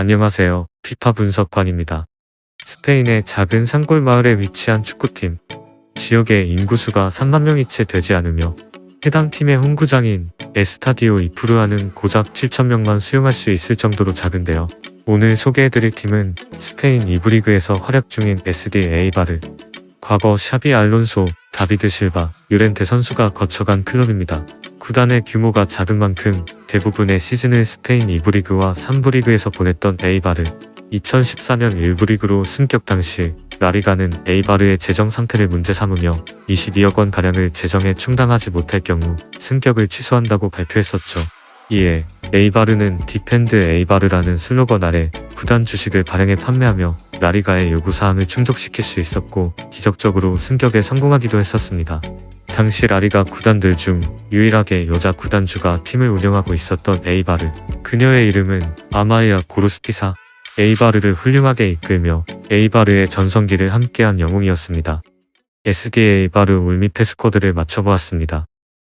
안녕하세요. 피파 분석관입니다. 스페인의 작은 산골 마을에 위치한 축구팀. 지역의 인구수가 3만 명이 채 되지 않으며 해당 팀의 홈구장인 에스타디오 이프루아는 고작 7천 명만 수용할 수 있을 정도로 작은데요. 오늘 소개해드릴 팀은 스페인 2부 리그에서 활약 중인 SD 에이바르. 과거 샤비 알론소, 다비드 실바, 유렌테 선수가 거쳐간 클럽입니다. 구단의 규모가 작은 만큼 대부분의 시즌을 스페인 2부 리그와 3부 리그에서 보냈던 에이바르. 2014년 1부 리그로 승격 당시 라리가는 에이바르의 재정 상태를 문제 삼으며 22억 원 가량을 재정에 충당하지 못할 경우 승격을 취소한다고 발표했었죠. 이에 에이바르는 디펜드 에이바르라는 슬로건 아래 구단 주식을 발행해 판매하며 라리가의 요구사항을 충족시킬 수 있었고 기적적으로 승격에 성공하기도 했었습니다. 당시 라리가 구단들 중 유일하게 여자 구단주가 팀을 운영하고 있었던 에이바르. 그녀의 이름은 아마이아 고르스티사. 에이바르를 훌륭하게 이끌며 에이바르의 전성기를 함께한 영웅이었습니다. SD 에이바르 울미페 스쿼드를 맞춰보았습니다.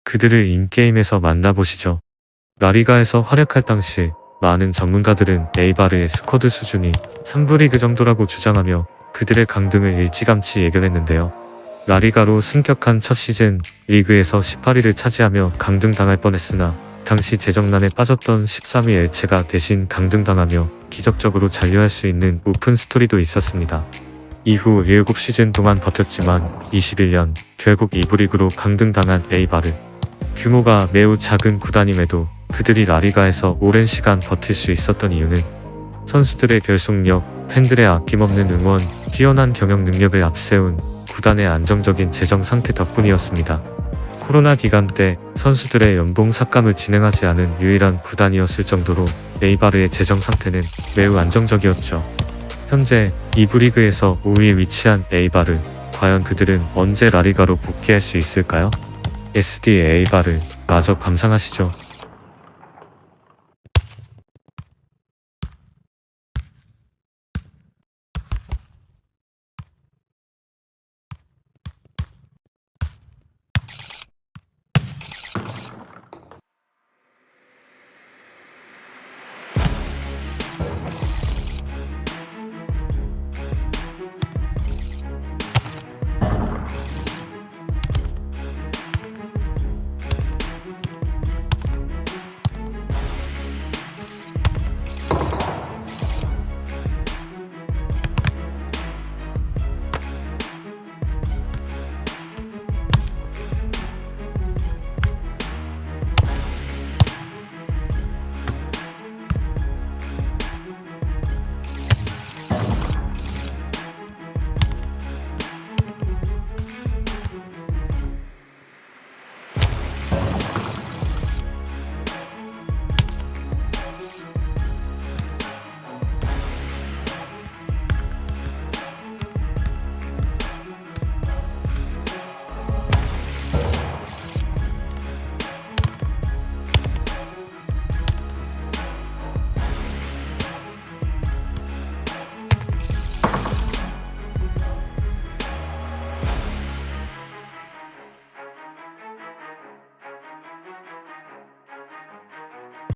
그들을 인게임에서 만나보시죠. 라리가에서 활약할 당시 많은 전문가들은 에이바르의 스쿼드 수준이 3부 리그 정도라고 주장하며 그들의 강등을 일찌감치 예견했는데요. 라리가로 승격한 첫 시즌 리그에서 18위를 차지하며 강등당할 뻔했으나 당시 재정난에 빠졌던 13위 엘체가 대신 강등당하며 기적적으로 잔류할 수 있는 오픈 스토리도 있었습니다. 이후 7시즌 동안 버텼지만 21년 결국 2부 리그로 강등당한 에이바르. 규모가 매우 작은 구단임에도 그들이 라리가에서 오랜 시간 버틸 수 있었던 이유는 선수들의 결속력, 팬들의 아낌없는 응원, 뛰어난 경영 능력을 앞세운 구단의 안정적인 재정 상태 덕분이었습니다. 코로나 기간 때 선수들의 연봉 삭감을 진행하지 않은 유일한 구단이었을 정도로 에이바르의 재정 상태는 매우 안정적이었죠. 현재 2부 리그에서 5위에 위치한 에이바르. 과연 그들은 언제 라리가로 복귀할 수 있을까요? SD 에이바르 마저 감상하시죠.